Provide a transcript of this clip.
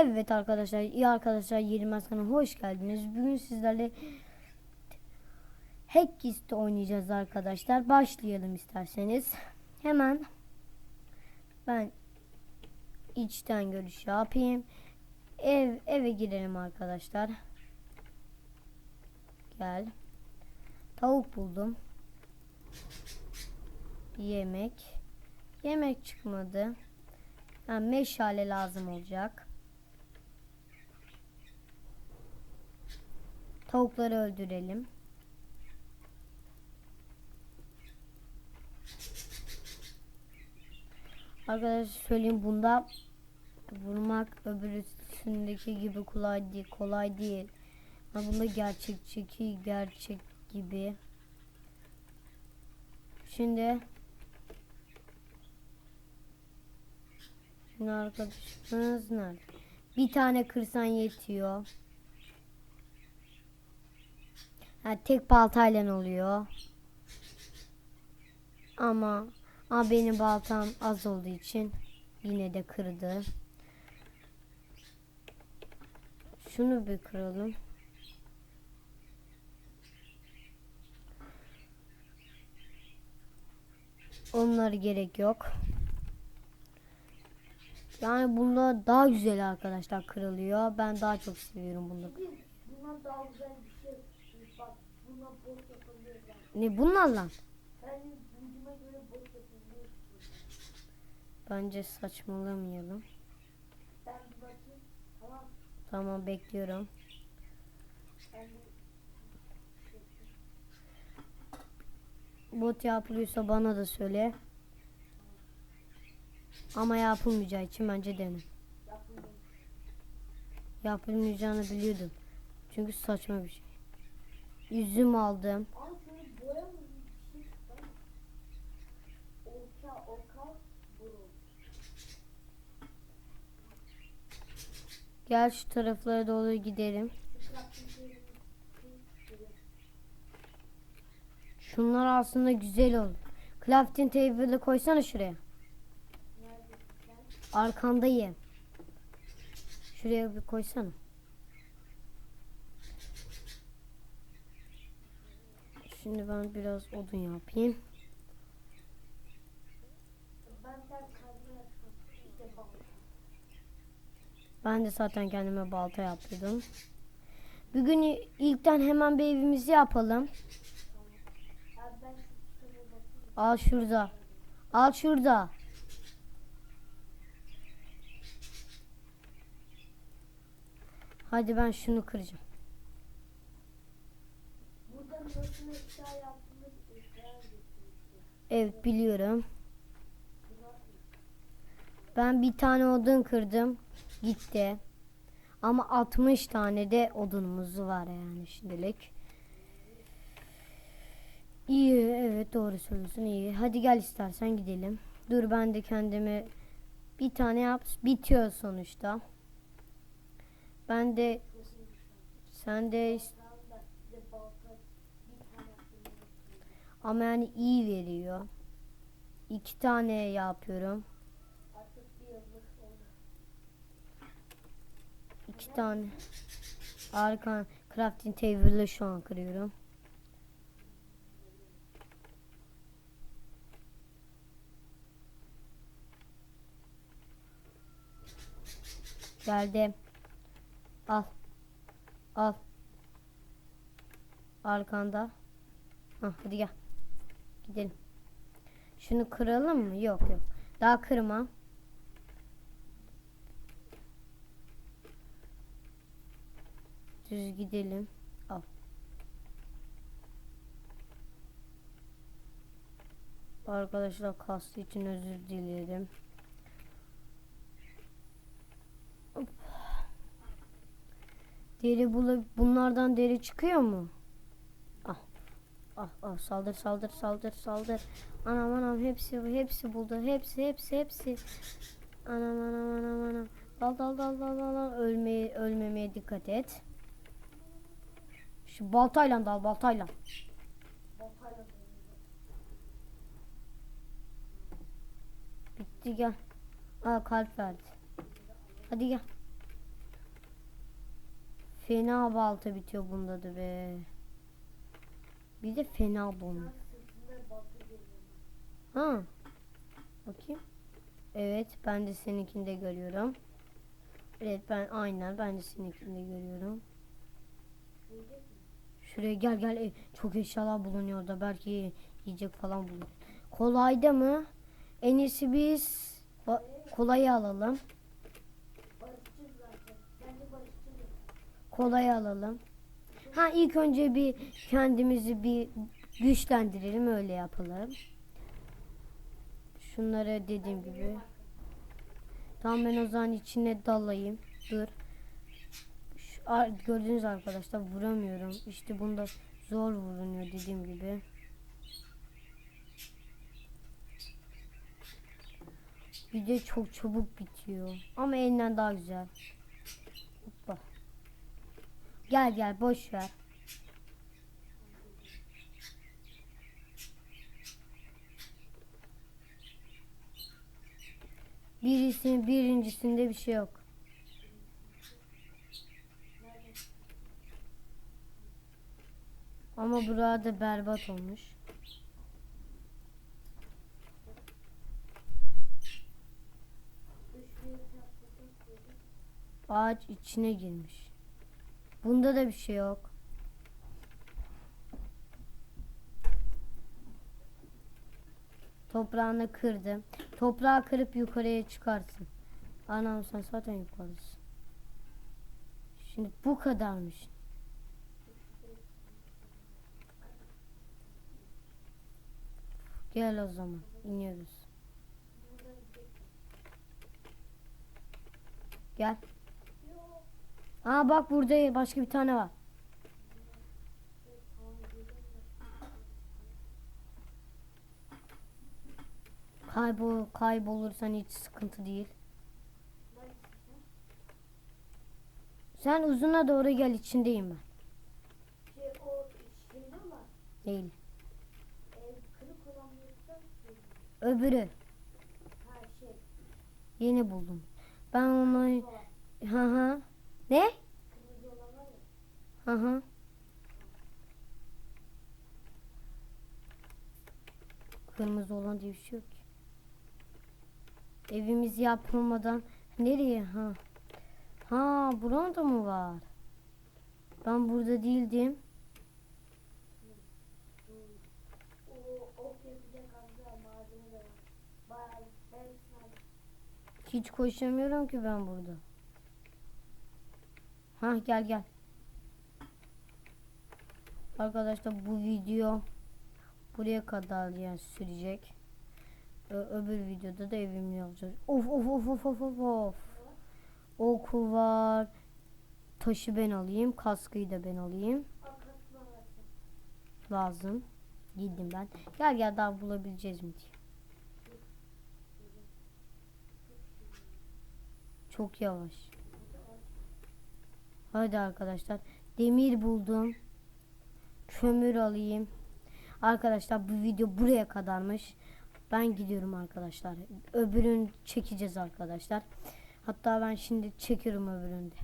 Evet arkadaşlar, iyi arkadaşlar Yılmaz kanalına hoş geldiniz. Bugün sizlerle Hackist oynayacağız arkadaşlar. Başlayalım isterseniz. Hemen ben içten görüş yapayım. Ev eve girelim arkadaşlar. Gel. Tavuk buldum. Yemek. Yemek çıkmadı. Ha, meşale lazım olacak. Tavukları öldürelim. Arkadaşlar söyleyeyim bunda vurmak öbürüsündeki gibi kolay değil. Kolay değil. Ama bunda gerçekçi gerçek gibi. Şimdi Şimdi arkadaşımız nerede? Bir tane kırsan yetiyor. Ha, tek baltayla oluyor. Ama ama benim baltam az olduğu için yine de kırdı. Şunu bir kıralım. Onlara gerek yok. Yani bunda daha güzel arkadaşlar kırılıyor. Ben daha çok seviyorum bunu. Bundan daha güzel bir şey. Bak buna bot yapabiliyor ben. Ne bunlarla? Bence saçmalamayalım. Ben bir bakayım. Tamam. Tamam bekliyorum. Bot yapılıyorsa bana da söyle. Ama yapılmayacağı için bence dene. Yapılmayacağını biliyordum. Çünkü saçma bir şey. Üzüm aldım. Gel şu taraflara doğru gidelim. Şunlar aslında güzel oldu. Crafting table'ı koysana şuraya. Arkandayım. Şuraya bir koysana. Şimdi ben biraz odun yapayım. Ben de zaten kendime balta yaptırdım. Bugün ilkten hemen bir evimizi yapalım. Al şurada. Al şurada. Hadi ben şunu kıracağım. Evet biliyorum. Ben bir tane odun kırdım. Gitti. Ama 60 tane de odunumuz var yani şimdilik. İyi evet doğru söylüyorsun iyi. Hadi gel istersen gidelim. Dur ben de kendime bir tane yap. Bitiyor sonuçta. Ben de sen de is- Ben de size balta bir tane yaptım. Ama yani iyi veriyor. İki tane yapıyorum. İki tane. Arkan crafting table'ı şu an kırıyorum. Geldim. Al. Al. Arkanda. Hah, hadi gel. Gidelim. Şunu kıralım mı? Yok yok. Daha kırma. Düz gidelim. Al. Arkadaşlar kastı için özür dilerim. Deri bulu bunlardan deri çıkıyor mu? Ah. Ah saldır saldır saldır saldır. Anam anam hepsi hepsi buldu. Hepsi hepsi hepsi. Anam anam anam anam. Dal dal dal dal dal. dal. Ölmeye ölmemeye dikkat et. Şu baltayla dal baltayla. Bitti gel. Aa kalp verdi. Hadi gel. Fena balta bitiyor bunda da be. Bir de fena bomba. Ha. Bakayım. Evet ben de seninkini de görüyorum. Evet ben aynen ben de seninkini de görüyorum. Şuraya gel gel. E, Çok eşyalar bulunuyor da belki yiyecek falan bulur. Kolayda mı? En iyisi biz kolayı alalım. Kolayı alalım. Ha ilk önce bir kendimizi bir güçlendirelim öyle yapalım. Şunları dediğim gibi. Tamam ben o zaman içine dalayım. Dur. Şu, gördüğünüz arkadaşlar vuramıyorum. İşte bunda zor vurunuyor dediğim gibi. Bir de çok çabuk bitiyor. Ama elinden daha güzel. Gel gel boş ver. Birisinin birincisinde bir şey yok. Ama burada berbat olmuş. Ağaç içine girmiş. Bunda da bir şey yok. Toprağını kırdım. Toprağı kırıp yukarıya çıkarsın. Anam sen zaten yukarısın. Şimdi bu kadarmış. Gel o zaman iniyoruz. Gel. Aa bak burada başka bir tane var. Kaybol kaybolursan hiç sıkıntı değil. Sen? Uzuna doğru gel içindeyim ben. Değil. Öbürü. Ha. Yeni buldum. Ben onu hı hı. Ne? Hı hı. Kırmızı olan diye bir şey yok ki. Evimiz yapılmadan nereye? Ha. Ha, burada mı var? Ben burada değildim. Hiç koşamıyorum ki ben burada. Ha gel gel. Arkadaşlar bu video buraya kadar yani sürecek. Ö- öbür videoda da evimi yapacağız. Of of of of of of of. Oku var. Taşı ben alayım. Kaskıyı da ben alayım. Lazım. Giydim ben. Gel gel daha bulabileceğiz mi diye. Çok yavaş. Hadi arkadaşlar. Demir buldum. Kömür alayım. Arkadaşlar bu video buraya kadarmış. Ben gidiyorum arkadaşlar. Öbürünü çekeceğiz arkadaşlar. Hatta ben şimdi çekiyorum öbürünü de.